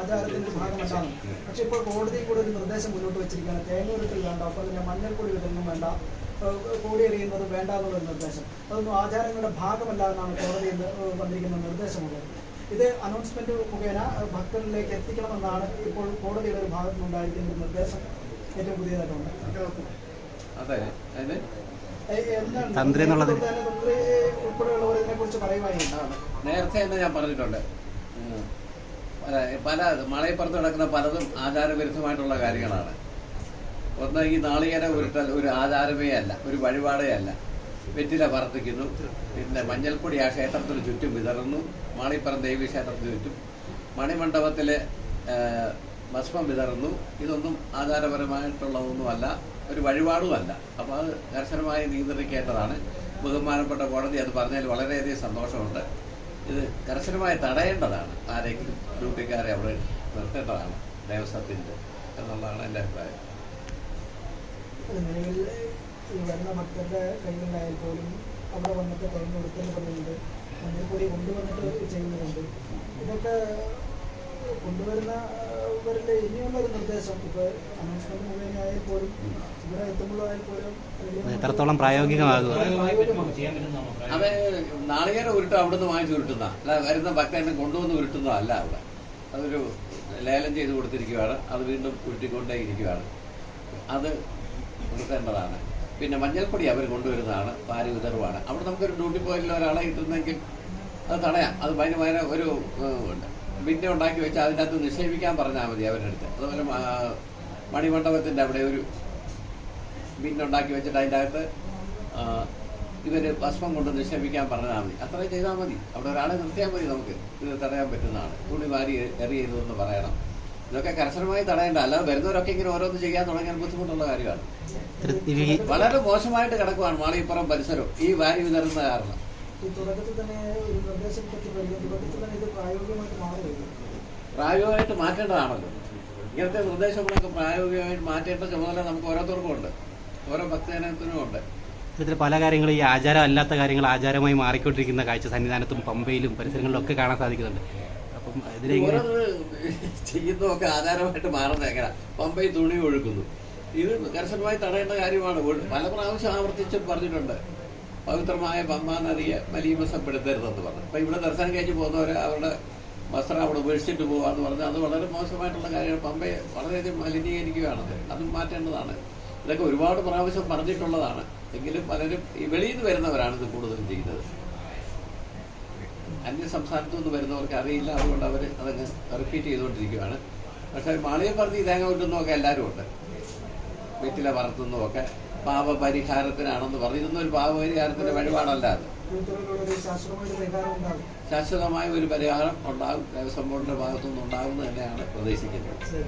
ആചാരത്തിന്റെ ഭാഗമല്ലാണ് പക്ഷെ ഇപ്പോൾ കോടതി കൂടെ ഒരു നിർദ്ദേശം മുന്നോട്ട് വെച്ചിരിക്കുകയാണ്. തേങ്ങ ഉരുട്ടൽ വേണ്ട അപ്പൊ തന്നെ മഞ്ഞൾപ്പൊടി വിതരണം വേണ്ട കോടി എറിയുന്നത് വേണ്ട എന്നുള്ള നിർദ്ദേശം. അതൊന്നും ആചാരങ്ങളുടെ ഭാഗമല്ല എന്നാണ് കോടതിയിൽ വന്നിരിക്കുന്ന നിർദ്ദേശമുള്ളത്. ഇത് അനൗൺസ്മെന്റ് മുഖേന ഭക്തരിലേക്ക് എത്തിക്കണമെന്നാണ് ഇപ്പോൾ കോടതിയുടെ ഒരു ഭാഗത്തു നിന്നുണ്ടായിരിക്കുന്ന ഒരു നിർദ്ദേശം. ഏറ്റവും പുതിയതായിട്ടുണ്ട്. തന്ത്രി ഉൾപ്പെടെയുള്ളവർ ഇതിനെക്കുറിച്ച് പറയുമായിരുന്നു നേരത്തെ തന്നെ ഞാൻ പറഞ്ഞിട്ടുണ്ട്. പല മലയപ്പുറത്ത് നടക്കുന്ന പലതും ആചാരവിരുദ്ധമായിട്ടുള്ള കാര്യങ്ങളാണ്. ഒന്ന് ഈ നാളികേര ഉരുട്ടൽ ഒരു ആചാരമേ അല്ല ഒരു വഴിപാടേ അല്ല. വെറ്റില വർദ്ധിക്കുന്നു പിന്നെ മഞ്ഞൾപ്പൊടി ആ ക്ഷേത്രത്തിന് ചുറ്റും വിതറുന്നു മാളിപ്പുറം ദേവി ക്ഷേത്രത്തിന് ചുറ്റും മണിമണ്ഡപത്തിലെ ഭസ്മം വിതറുന്നു. ഇതൊന്നും ആചാരപരമായിട്ടുള്ളതൊന്നുമല്ല ഒരു വഴിപാടുമല്ല. അപ്പോൾ അത് കർശനമായി നിയന്ത്രിക്കേണ്ടതാണ്. ബഹുമാനപ്പെട്ട കോടതി അത് പറഞ്ഞതിൽ വളരെയധികം സന്തോഷമുണ്ട്. ഇത് കർശനമായി തടയേണ്ടതാണ്. ആരെങ്കിലും ഡ്യൂട്ടിക്കാരെ അവിടെ നിർത്തേണ്ടതാണ് ദേവസ്വത്തിന്റെ എന്നുള്ളതാണ് എന്റെ അഭിപ്രായം. വരുന്ന കയ്യിലുണ്ടായാൽ പോലും അവിടെ വന്നിട്ട് മഞ്ഞൾപ്പൊടി കൊണ്ടുവന്നിട്ട് ചെയ്യുന്നുണ്ട്. ഇതൊക്കെ കൊണ്ടുവരുന്നവരുടെ ഇനിയുള്ള ഒരു നിർദ്ദേശം. ഇപ്പോൾ അനൗൺസ്മെന്റ് മുഖേന ആയാൽ പോലും ഇവിടെ എത്തുമ്പോഴായാൽ പോലും അത് എത്രത്തോളം പ്രായോഗികമാകും? അതെ നാളികേര ഉരുട്ട് അവിടുന്ന് വാങ്ങിച്ചു ഉരുട്ടുന്ന. അല്ല വരുന്ന ഭക്തനെ കൊണ്ടുവന്ന് ഉരുട്ടുന്നതല്ല അവിടെ. അതൊരു ലേലം ചെയ്ത് കൊടുത്തിരിക്കുകയാണ് അത് വീണ്ടും ഉരുട്ടിക്കൊണ്ടേ ഇരിക്കുകയാണ് അത് ഉരുത്തേണ്ടതാണ് പിന്നെ മഞ്ഞൾപ്പൊടി അവർ കൊണ്ടുവരുന്നതാണ് പാരി ഉതർവാണ് അവിടെ നമുക്കൊരു ഡ്യൂട്ടി പോയിന്റിൽ ഒരാളെ കിട്ടുന്നെങ്കിൽ അത് തടയാം. അത് ഭയങ്കര ഒരു ഒരു ബിന്നെ ഉണ്ടാക്കി വെച്ച് അതിന്റെ അകത്ത് നിക്ഷേപിക്കാൻ പറഞ്ഞാൽ മതി അവരുടെ അടുത്ത്. അതുപോലെ മണിമണ്ഡപത്തിന്റെ അവിടെ ഒരു ബിന്നുണ്ടാക്കി വെച്ചിട്ട് അതിന്റെ അകത്ത് ഇവർ ഭസ്മം കൊണ്ട് നിക്ഷേപിക്കാൻ പറഞ്ഞാൽ മതി. അത്രയും ചെയ്താൽ മതി. അവിടെ ഒരാളെ നിർത്തിയാൽ മതി നമുക്ക്. ഇത് തടയാൻ പറ്റുന്നതാണ്. തുണി വാരി എറിയരുതെന്ന് പറയണം. ഇതൊക്കെ കർശനമായി തടയേണ്ട. അല്ലാതെ വരുന്നവരൊക്കെ ഇങ്ങനെ ഓരോന്ന് ചെയ്യാൻ തുടങ്ങിയാൽ ബുദ്ധിമുട്ടുള്ള കാര്യമാണ്. വളരെ മോശമായിട്ട് കിടക്കുവാണ് മാളിപ്പുറം പരിസരം ഈ വാരി വിതറുന്ന കാരണം. ഈ തുടക്കത്തിൽ തന്നെ ഒരു നിർദ്ദേശം പറ്റി തുടക്കത്തിൽ തന്നെ ഇത് പ്രായോഗികമായിട്ട് മാറുകയില്ല പ്രായോഗികമായിട്ട് മാറ്റേണ്ടതാണല്ലോ. ഇങ്ങനത്തെ നിർദ്ദേശങ്ങളൊക്കെ പ്രായോഗികമായിട്ട് മാറ്റേണ്ട ചുമതല നമുക്ക് ഓരോരുത്തർക്കും ഉണ്ട്. ഓരോ ഭക്തജനത്തിനും ഉണ്ട്. ഇത്തരത്തിൽ പല കാര്യങ്ങളും ഈ ആചാരം അല്ലാത്ത കാര്യങ്ങൾ ആചാരമായി മാറിക്കൊണ്ടിരിക്കുന്ന കാഴ്ച സന്നിധാനത്തും പമ്പയിലും പരിസരങ്ങളിലും ഒക്കെ കാണാൻ സാധിക്കുന്നുണ്ട്. അപ്പം ഇതിനെ ഇങ്ങനെ ഓരോന്ന് ചെയ്യുന്നതൊക്കെ ആചാരമായിട്ട് മാറുന്ന എങ്ങനെ പമ്പയിൽ തുണി ഒഴുക്കുന്നു. ഇത് കർശനമായി തടയേണ്ട കാര്യമാണ്. പല പ്രാവശ്യം ആവർത്തിച്ച് പറഞ്ഞിട്ടുണ്ട്. പവിത്രമായ പമ്പ നദിയെ മലീമസപ്പെടുത്തരുതെന്ന് പറഞ്ഞു. അപ്പൊ ഇവിടെ ദർശനം കഴിച്ച് പോകുന്നവരെ അവരുടെ വസ്ത്രം അവിടെ ഉപേക്ഷിച്ചിട്ട് പോകാന്ന് പറഞ്ഞാൽ അത് വളരെ മോശമായിട്ടുള്ള കാര്യമാണ്. പമ്പയെ വളരെയധികം മലിനീകരിക്കുകയാണത് അത് മാറ്റേണ്ടതാണ്. ഇതൊക്കെ ഒരുപാട് പ്രാവശ്യം പറഞ്ഞിട്ടുള്ളതാണ്. എങ്കിലും പലരും ഈ വെളിയിൽ നിന്ന് വരുന്നവരാണ് ഇത് കൂടുതലും ചെയ്യുന്നത്. അന്യ സംസ്ഥാനത്തു നിന്ന് വരുന്നവർക്ക് അറിയില്ല. അതുകൊണ്ട് അവർ അതങ്ങ് റിപ്പീറ്റ് ചെയ്തുകൊണ്ടിരിക്കുകയാണ്. പക്ഷേ മാളിയെ പറഞ്ഞ് ഇതേങ്ങ വിട്ടുന്നതൊക്കെ എല്ലാവരും ഉണ്ട്. വീട്ടിലെ പറത്തുന്നതൊക്കെ പാപപരിഹാരത്തിനാണെന്ന് പറഞ്ഞു. ഇതൊന്നും ഒരു പാപപരിഹാരത്തിന്റെ വഴിപാടല്ല അത്. ശാശ്വതമായ ഒരു പരിഹാരം ഉണ്ടാകും. ദേവസ്വം ബോർഡിന്റെ ഭാഗത്തുനിന്ന് ഉണ്ടാകുമെന്ന് തന്നെയാണ് പ്രതീക്ഷിക്കുന്നത്.